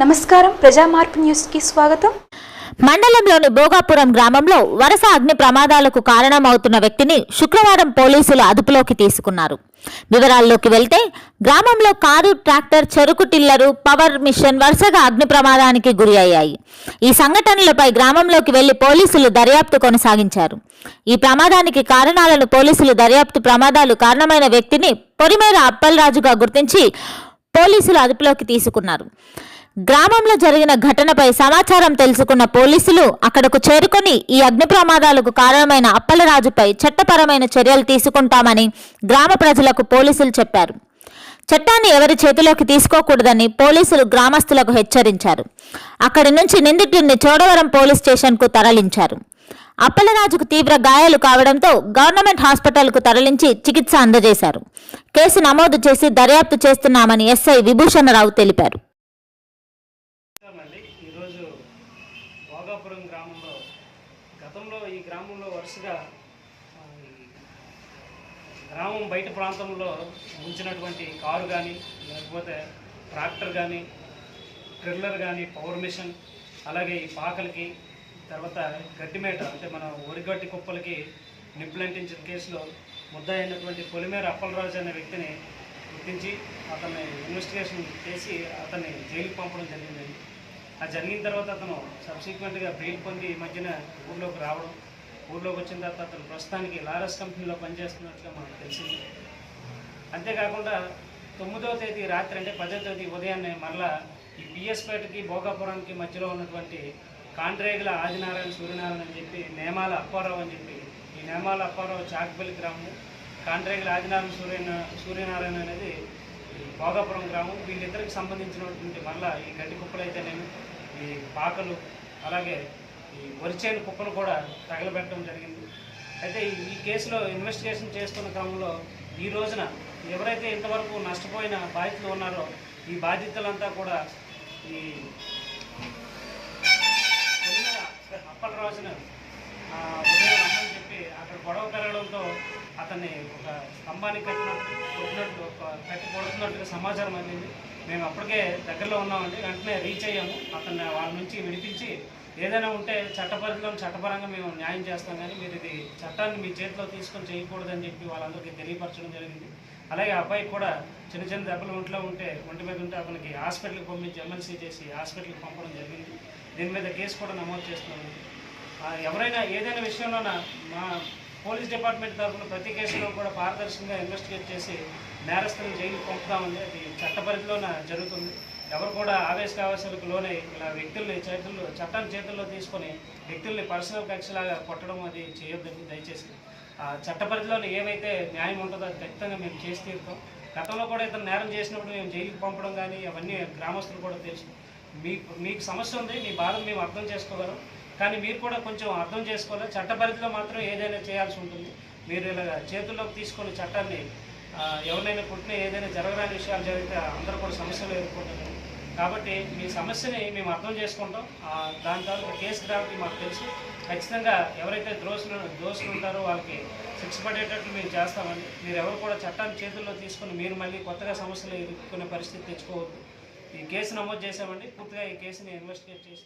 నమస్కారం. ప్రజా మార్పు న్యూస్కి స్వాగతం. మండలంలోని భోగాపురం గ్రామంలో వరుస అగ్ని ప్రమాదాలకు కారణమవుతున్న వ్యక్తిని శుక్రవారం పోలీసులు అదుపులోకి తీసుకున్నారు. వివరాల్లోకి వెళ్తే గ్రామంలో కారు ట్రాక్టర్ చెరుకు టిల్లరు పవర్ మిషన్ వరుసగా అగ్ని ప్రమాదానికి గురి అయ్యాయి ఈ సంఘటనలపై గ్రామంలోకి వెళ్ళి పోలీసులు దర్యాప్తు కొనసాగించారు. ఈ ప్రమాదానికి కారణాలను పోలీసులు దర్యాప్తు ప్రమాదాలు కారణమైన వ్యక్తిని పొరిమేర అప్పలరాజుగా గుర్తించి పోలీసులు అదుపులోకి తీసుకున్నారు. గ్రామంలో జరిగిన ఘటనపై సమాచారం తెలుసుకున్న పోలీసులు అక్కడకు చేరుకొని ఈ అగ్ని ప్రమాదాలకు కారణమైన అప్పలరాజుపై చట్టపరమైన చర్యలు తీసుకుంటామని గ్రామ ప్రజలకు పోలీసులు చెప్పారు. చట్టాన్ని ఎవరి చేతిలోకి తీసుకోకూడదని పోలీసులు గ్రామస్తులకు హెచ్చరించారు. అక్కడి నుంచి నిందితుడిని చోడవరం పోలీస్ స్టేషన్కు తరలించారు. అప్పలరాజుకు తీవ్ర గాయాలు కావడంతో గవర్నమెంట్ హాస్పిటల్కు తరలించి చికిత్స అందజేశారు. కేసు నమోదు చేసి దర్యాప్తు చేస్తున్నామని ఎస్ఐ విభూషణరావు తెలిపారు అండి ఈరోజు భోగాపురం గ్రామంలో గతంలో ఈ గ్రామంలో వరుసగా గ్రామం బయట ప్రాంతంలో ఉంచినటువంటి కారు కానీ లేకపోతే ట్రాక్టర్ కానీ ట్రిల్లర్ కానీ పవర్ మిషన్ అలాగే ఈ పాకలకి తర్వాత గడ్డిమేట అంటే మన ఒరిగడ్డి కుప్పలకి నిప్పులంటించిన కేసులో ముద్దాయినటువంటి పొలిమేర అప్పలరాజు అనే వ్యక్తిని గుర్తించి అతన్ని ఇన్వెస్టిగేషన్ చేసి అతన్ని జైలుకి పంపడం జరిగిందండి. అది జరిగిన తర్వాత అతను సబ్సిక్వెంట్గా బెయిల్ పొంది ఈ మధ్యన ఊళ్ళోకి రావడం ఊళ్ళోకి వచ్చిన తర్వాత అతను ప్రస్తుతానికి లారస్ కంపెనీలో పనిచేస్తున్నట్లుగా మనకు తెలిసింది. అంతేకాకుండా తొమ్మిదవ తేదీ రాత్రి అంటే పదో తేదీ ఉదయాన్నే మరలా ఈ పిఎస్పేటకి భోగాపురానికి మధ్యలో ఉన్నటువంటి కాండ్రేగుల ఆదినారాయణ సూర్యనారాయణ అని చెప్పి నేమాల అప్పారావు అని చెప్పి ఈ నేమాల అప్పారావు చాకపల్లి గ్రామం కాండ్రేగుల ఆదినారాయణ సూర్య సూర్యనారాయణ అనేది భోగాపురం గ్రామం. వీళ్ళిద్దరికి సంబంధించినటువంటి మళ్ళా ఈ గడ్డి కుప్పలు అయితేనేమి ఈ పాకలు అలాగే ఈ వరిచేను కుప్పలు కూడా తగలబెట్టడం జరిగింది. అయితే ఈ- కేసులో ఇన్వెస్టిగేషన్ చేస్తున్న క్రమంలో ఈ రోజున ఎవరైతే ఇంతవరకు నష్టపోయిన బాధితులు ఉన్నారో ఈ బాధితులంతా కూడా ఈ అప్పటి అప్పలరాజును చెప్పి అక్కడ గొడవ పెరగడంతో అతన్ని ఒక స్తంభానికి కట్టినట్టు కొట్టినట్టు ఒక కట్టి కొడుతున్నట్టుగా సమాచారం అందింది. మేము అప్పటికే దగ్గరలో ఉన్నామండి. వెంటనే రీచ్ అయ్యాము. అతన్ని వాళ్ళ నుంచి విడిపించి ఏదైనా ఉంటే చట్టపరిధిలో చట్టపరంగా మేము న్యాయం చేస్తాం కానీ మీరు ఇది చట్టాన్ని మీ చేతిలో తీసుకొని చేయకూడదని చెప్పి వాళ్ళందరికీ తెలియపరచడం జరిగింది. అలాగే అబ్బాయికి కూడా చిన్న చిన్న దెబ్బలు ఒంట్లో ఉంటే ఒంటి మీద ఉంటే అతనికి హాస్పిటల్కి పంపించి ఎమ్మెల్సీ చేసి హాస్పిటల్కి పంపడం జరిగింది. దీని మీద కేసు కూడా నమోదు చేస్తున్నాం ఎవరైనా ఏదైనా విషయంలోన మా పోలీస్ డిపార్ట్మెంట్ తరఫున ప్రతి కేసులో కూడా పారదర్శకంగా ఇన్వెస్టిగేట్ చేసి నేరస్తులను జైలుకి పంపుతామని అది చట్ట పరిధిలోన జరుగుతుంది. ఎవరు కూడా ఆవేశ ఆవేశాలకు లోనై ఇలా వ్యక్తుల్ని చేతుల్లో చట్టాన్ని చేతుల్లో తీసుకొని వ్యక్తుల్ని పర్సనల్ కక్షలాగా కొట్టడం అది చేయొద్దండి దయచేసి. ఆ చట్ట పరిధిలోనే ఏవైతే న్యాయం ఉంటుందో అది ఖచ్చితంగా మేము చేసి తీరుతాం. గతంలో కూడా ఇతను నేరం చేసినప్పుడు మేము జైలుకి పంపడం కానీ అవన్నీ గ్రామస్తులు కూడా తెలుసు. మీకు మీకు సమస్య ఉంది మీ బాధను మేము అర్థం చేసుకోగలం. కానీ మీరు కూడా కొంచెం అర్థం చేసుకోవాలి. చట్ట పరిధిలో మాత్రం ఏదైనా చేయాల్సి ఉంటుంది. మీరు ఇలా చేతుల్లోకి తీసుకొని చట్టాన్ని ఎవరినైనా పుట్టిన ఏదైనా జరగరాని విషయాలు జరిగితే అందరూ కూడా సమస్యలు ఎదుర్కొంటారు. కాబట్టి మీ సమస్యని మేము అర్థం చేసుకుంటాం. దాని తర్వాత కేసు గ్రావిటీ మాకు తెలుసు. ఖచ్చితంగా ఎవరైతే దోషులు దోషులు ఉంటారో వాళ్ళకి శిక్ష పడేటట్లు మేము చేస్తామండి. మీరు ఎవరు కూడా చట్టాన్ని చేతుల్లో తీసుకొని మీరు మళ్ళీ కొత్తగా సమస్యలు ఎదుర్కొనే పరిస్థితి తెచ్చుకోవద్దు. ఈ కేసు నమోదు చేసామండి పూర్తిగా ఈ కేసుని ఇన్వెస్టిగేట్ చేసి